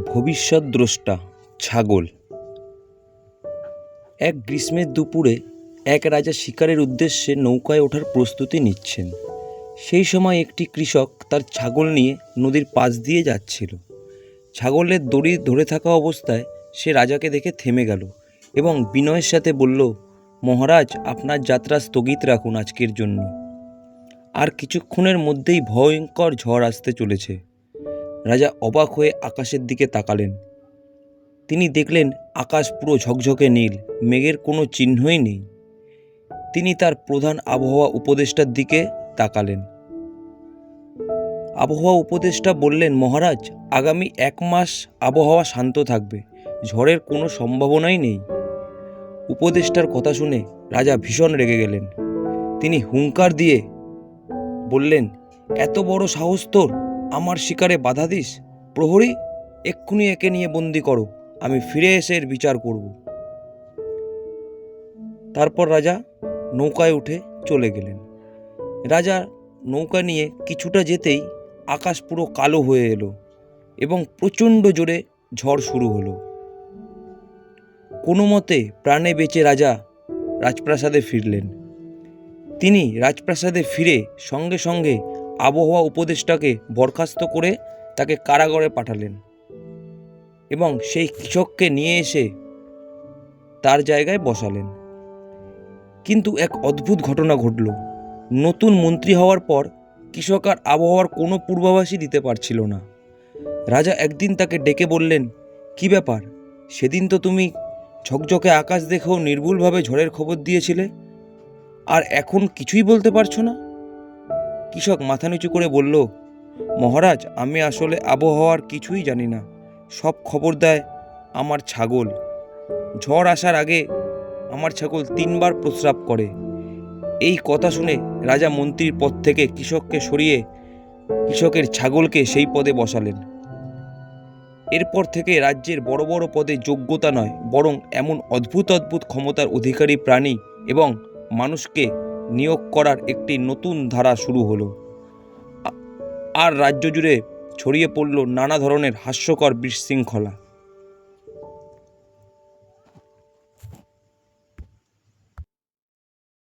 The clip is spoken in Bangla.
ভবিষ্যৎ দ্রষ্টা, ছাগল। এক গ্রীষ্মের দুপুরে এক রাজা শিকারের উদ্দেশ্যে নৌকায় ওঠার প্রস্তুতি নিচ্ছেন। সেই সময় একটি কৃষক তার ছাগল নিয়ে নদীর পাশ দিয়ে যাচ্ছিল। ছাগলের দড়ি ধরে থাকা অবস্থায় সে রাজাকে দেখে থেমে গেল এবং বিনয়ের সাথে বলল, মহারাজ, আপনার যাত্রা স্থগিত রাখুন আজকের জন্য। আর কিছুক্ষণের মধ্যেই ভয়ঙ্কর ঝড় আসতে চলেছে। রাজা অবাক হয়ে আকাশের দিকে তাকালেন। তিনি দেখলেন আকাশ পুরো ঝকঝকে নীল, মেঘের কোনো চিহ্নই নেই। তিনি তার প্রধান আবহাওয়া উপদেষ্টার দিকে তাকালেন। আবহাওয়া উপদেষ্টা বললেন, মহারাজ, আগামী এক মাস আবহাওয়া শান্ত থাকবে, ঝড়ের কোনো সম্ভাবনাই নেই। উপদেষ্টার কথা শুনে রাজা ভীষণ রেগে গেলেন। তিনি হুঙ্কার দিয়ে বললেন, এত বড় সাহস তোর? আমার শিকারে বাধা দিস? প্রহরী, এক্ষুনি একে নিয়ে বন্দি করো। আমি ফিরে এসে এর বিচার করব। তারপর রাজা নৌকায় উঠে চলে গেলেন। রাজা নৌকা নিয়ে কিছুটা যেতেই আকাশ পুরো কালো হয়ে এলো এবং প্রচণ্ড জোরে ঝড় শুরু হলো। কোনো মতে প্রাণে বেঁচে রাজা রাজপ্রাসাদে ফিরলেন। তিনি রাজপ্রাসাদে ফিরে সঙ্গে সঙ্গে আবহাওয়া উপদেষ্টাকে বরখাস্ত করে তাকে কারাগারে পাঠালেন এবং সেই কৃষককে নিয়ে এসে তার জায়গায় বসালেন। কিন্তু এক অদ্ভুত ঘটনা ঘটল। নতুন মন্ত্রী হওয়ার পর কৃষক আর আবহাওয়ার কোনো পূর্বাভাসই দিতে পারছিল না। রাজা একদিন তাকে ডেকে বললেন, কি ব্যাপার? সেদিন তো তুমি ঝকঝকে আকাশ দেখেও নির্ভুলভাবে ঝড়ের খবর দিয়েছিলে। আর এখন কিছুই বলতে পারছ না? কৃষক মাথা নিচু করে বলল, মহারাজ, আমি আসলে আবহাওয়ার কিছুই জানি না। সব খবর দেয় আমার ছাগল। ঝড় আসার আগে আমার ছাগল তিনবার প্রস্রাব করে। এই কথা শুনে রাজা মন্ত্রীর পদ থেকে কৃষককে সরিয়ে কৃষকের ছাগলকে সেই পদে বসালেন। এরপর থেকে রাজ্যের বড় বড় পদে যোগ্যতা নয়, বরং এমন অদ্ভুত অদ্ভুত ক্ষমতার অধিকারী, প্রাণী এবং মানুষকে নিয়োগ করার একটি নতুন ধারা শুরু হলো। আর রাজ্য জুড়ে ছড়িয়ে পড়ল নানা ধরনের হাস্যকর বিশৃঙ্খলা।